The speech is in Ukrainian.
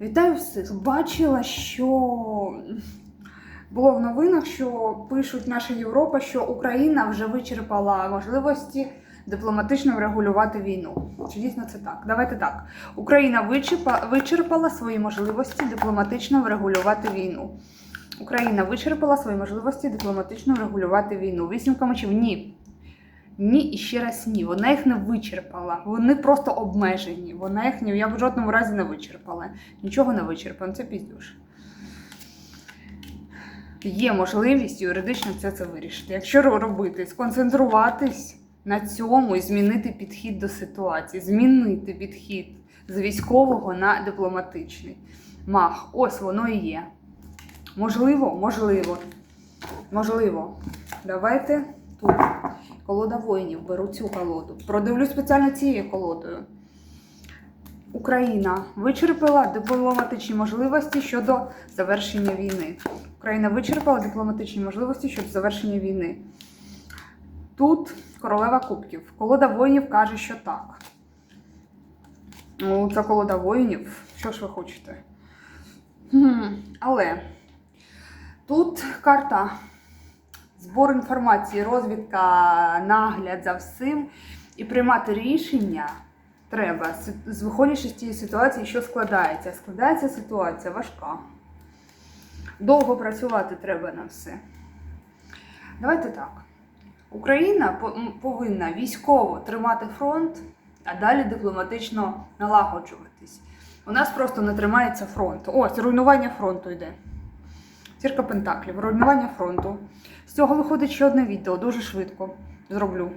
Вітаю всіх! Бачила, що було в новинах, що пишуть наша Європа, що Україна вже вичерпала можливості дипломатично врегулювати війну. Чи дійсно це так? Давайте так. Україна вичерпала свої можливості дипломатично врегулювати війну. Україна вичерпала свої можливості дипломатично врегулювати війну. Вісім мечів ні. Ні і ще раз ні. Вона їх не вичерпала. Вони просто обмежені. Вона їх ні я в жодному разі не вичерпала. Нічого не вичерпано. Це піздюш. Є можливість юридично це, це вирішити. Якщо робити, сконцентруватись на цьому і змінити підхід до ситуації, змінити підхід з військового на дипломатичний. Мах, ось воно і є. Можливо, можливо. Можливо. Давайте тут. Колода воїнів, беру цю колоду. Продивлюсь спеціально цією колодою. Україна вичерпала дипломатичні можливості щодо завершення війни. Україна вичерпала дипломатичні можливості щодо завершення війни. Тут королева кубків. Колода воїнів каже, що так. Ну, це колода воїнів. Що ж ви хочете? Хм, Але тут карта збор інформації, розвідка, нагляд за всім і приймати рішення треба, виходячи з тієї ситуації, що складається. Складається ситуація важка. Довго працювати треба на все. Давайте так. Україна повинна військово тримати фронт, а далі дипломатично налагоджуватись. У нас просто не тримається фронт. Ось, руйнування фронту йде. Зірка Пентаклів, руйнування фронту. З цього виходить ще одне відео, дуже швидко зроблю.